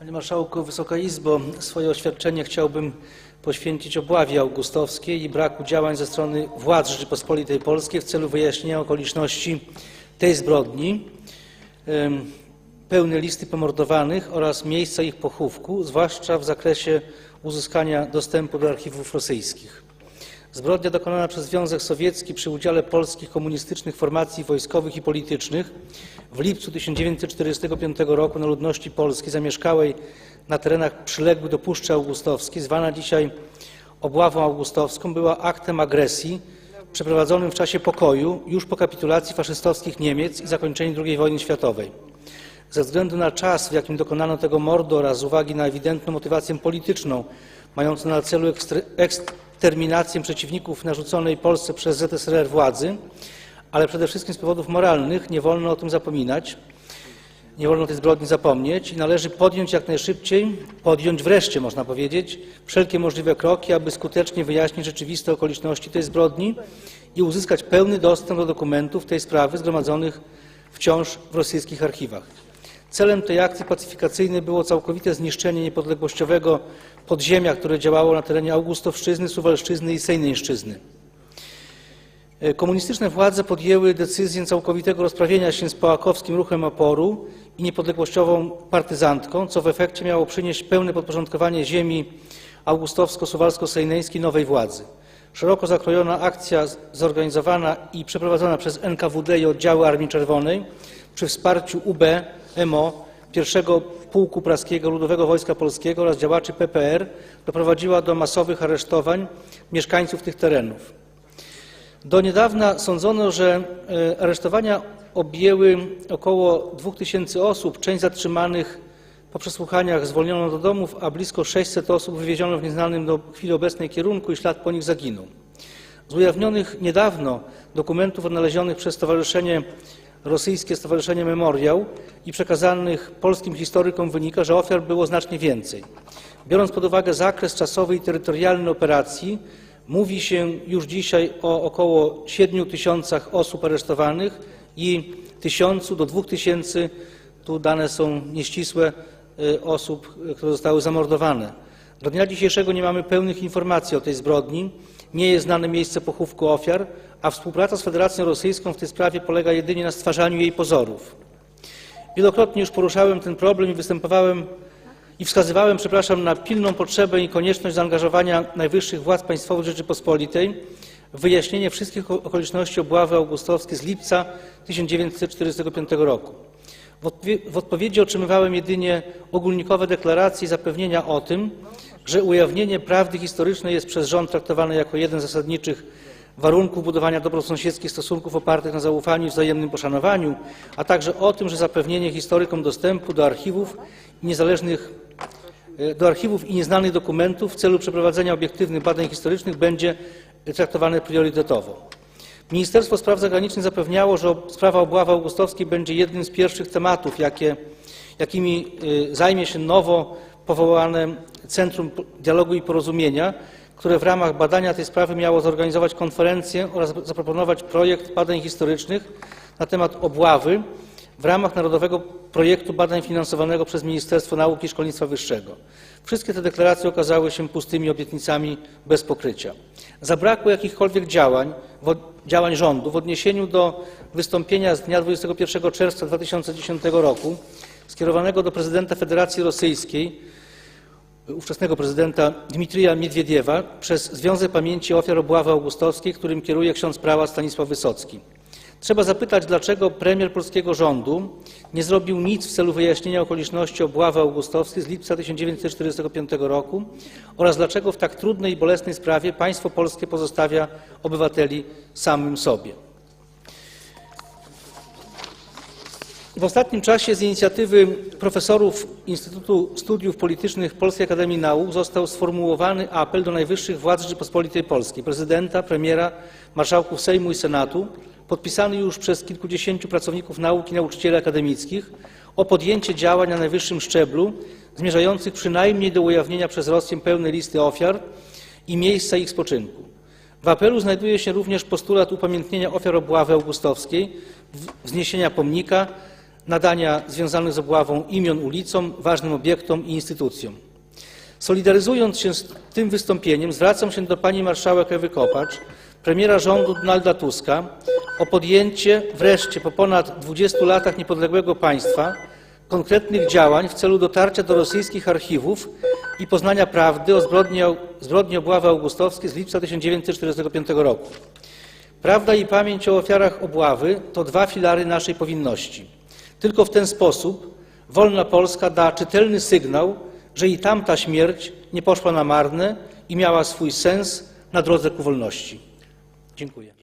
Panie Marszałku, Wysoka Izbo, swoje oświadczenie chciałbym poświęcić obławie augustowskiej i braku działań ze strony władz Rzeczypospolitej Polskiej w celu wyjaśnienia okoliczności tej zbrodni, pełne listy pomordowanych oraz miejsca ich pochówku, zwłaszcza w zakresie uzyskania dostępu do archiwów rosyjskich. Zbrodnia dokonana przez Związek Sowiecki przy udziale polskich komunistycznych formacji wojskowych i politycznych w lipcu 1945 roku na ludności polskiej zamieszkałej na terenach przyległych do Puszczy Augustowskiej, zwana dzisiaj obławą augustowską, była aktem agresji przeprowadzonym w czasie pokoju już po kapitulacji faszystowskich Niemiec i zakończeniu II wojny światowej. Ze względu na czas, w jakim dokonano tego mordu oraz z uwagi na ewidentną motywację polityczną mającą na celu ekstre- eksterminację przeciwników narzuconej Polsce przez ZSRR władzy, ale przede wszystkim z powodów moralnych nie wolno o tym zapominać, nie wolno tej zbrodni zapomnieć i należy podjąć jak najszybciej, podjąć wreszcie można powiedzieć, wszelkie możliwe kroki, aby skutecznie wyjaśnić rzeczywiste okoliczności tej zbrodni i uzyskać pełny dostęp do dokumentów tej sprawy zgromadzonych wciąż w rosyjskich archiwach. Celem tej akcji pacyfikacyjnej było całkowite zniszczenie niepodległościowego podziemia, które działało na terenie Augustowszczyzny, Suwalszczyzny i Sejneńszczyzny. E, Komunistyczne władze podjęły decyzję całkowitego rozprawienia się z połakowskim ruchem oporu i niepodległościową partyzantką, co w efekcie miało przynieść pełne podporządkowanie ziemi augustowsko-suwalsko-sejneńskiej nowej władzy. Szeroko zakrojona akcja zorganizowana i przeprowadzona przez NKWD i oddziały Armii Czerwonej przy wsparciu UB, MO, pierwszego Pułku Praskiego Ludowego Wojska Polskiego oraz działaczy PPR doprowadziła do masowych aresztowań mieszkańców tych terenów. Do niedawna sądzono, że e, aresztowania objęły około 2000 osób. Część zatrzymanych po przesłuchaniach zwolniono do domów, a blisko 600 osób wywieziono w nieznanym do chwili obecnej kierunku i ślad po nich zaginął. Z ujawnionych niedawno dokumentów odnalezionych przez Stowarzyszenie Rosyjskie Stowarzyszenie Memoriał i przekazanych polskim historykom wynika, że ofiar było znacznie więcej. Biorąc pod uwagę zakres czasowy i terytorialny operacji, mówi się już dzisiaj o około 7 tysiącach osób aresztowanych i 1000 do 2000, tu dane są nieścisłe, y, osób, y, które zostały zamordowane. Do dnia dzisiejszego nie mamy pełnych informacji o tej zbrodni, nie jest znane miejsce pochówku ofiar, a współpraca z Federacją Rosyjską w tej sprawie polega jedynie na stwarzaniu jej pozorów. Wielokrotnie już poruszałem ten problem i występowałem i wskazywałem, przepraszam, na pilną potrzebę i konieczność zaangażowania najwyższych władz państwowych Rzeczypospolitej w wyjaśnienie wszystkich okoliczności obławy augustowskiej z lipca 1945 roku. W odpowiedzi otrzymywałem jedynie ogólnikowe deklaracje i zapewnienia o tym, że ujawnienie prawdy historycznej jest przez rząd traktowane jako jeden z zasadniczych warunków budowania dobrosąsiedzkich stosunków opartych na zaufaniu i wzajemnym poszanowaniu, a także o tym, że zapewnienie historykom dostępu do archiwów i niezależnych e, do archiwów i nieznanych dokumentów w celu przeprowadzenia obiektywnych badań historycznych będzie traktowane priorytetowo. Ministerstwo Spraw Zagranicznych zapewniało, że sprawa obławy augustowskiej będzie jednym z pierwszych tematów, jakie, jakimi y, zajmie się nowo powołane Centrum Dialogu i Porozumienia, które w ramach badania tej sprawy miało zorganizować konferencję oraz zaproponować projekt badań historycznych na temat obławy w ramach Narodowego Projektu Badań finansowanego przez Ministerstwo Nauki i Szkolnictwa Wyższego. Wszystkie te deklaracje okazały się pustymi obietnicami bez pokrycia. Zabrakło jakichkolwiek działań, działań rządu w odniesieniu do wystąpienia z dnia 21 czerwca 2010 roku skierowanego do prezydenta Federacji Rosyjskiej, ówczesnego prezydenta Dmitrija Miedwiediewa przez Związek Pamięci Ofiar Obławy Augustowskiej, którym kieruje ksiądz prałat Stanisław Wysocki. Trzeba zapytać, dlaczego premier polskiego rządu nie zrobił nic w celu wyjaśnienia okoliczności obławy augustowskiej z lipca 1945 roku oraz dlaczego w tak trudnej i bolesnej sprawie państwo polskie pozostawia obywateli samym sobie. W ostatnim czasie z inicjatywy profesorów Instytutu Studiów Politycznych Polskiej Akademii Nauk został sformułowany apel do najwyższych władz Rzeczypospolitej Polskiej, prezydenta, premiera, marszałków Sejmu i Senatu, podpisany już przez kilkudziesięciu pracowników nauki i nauczycieli akademickich o podjęcie działań na najwyższym szczeblu zmierzających przynajmniej do ujawnienia przez Rosję pełnej listy ofiar i miejsca ich spoczynku. W apelu znajduje się również postulat upamiętnienia ofiar obławy augustowskiej, wzniesienia pomnika, nadania związanych z obławą imion ulicom, ważnym obiektom i instytucjom. Solidaryzując się z tym wystąpieniem, zwracam się do pani marszałek Ewy Kopacz, premiera rządu Donalda Tuska o podjęcie wreszcie po ponad 20 latach niepodległego państwa konkretnych działań w celu dotarcia do rosyjskich archiwów i poznania prawdy o zbrodni, obławy augustowskiej z lipca 1945 roku. Prawda i pamięć o ofiarach obławy to dwa filary naszej powinności. Tylko w ten sposób wolna Polska da czytelny sygnał, że i tamta śmierć nie poszła na marne i miała swój sens na drodze ku wolności. Dziękuję.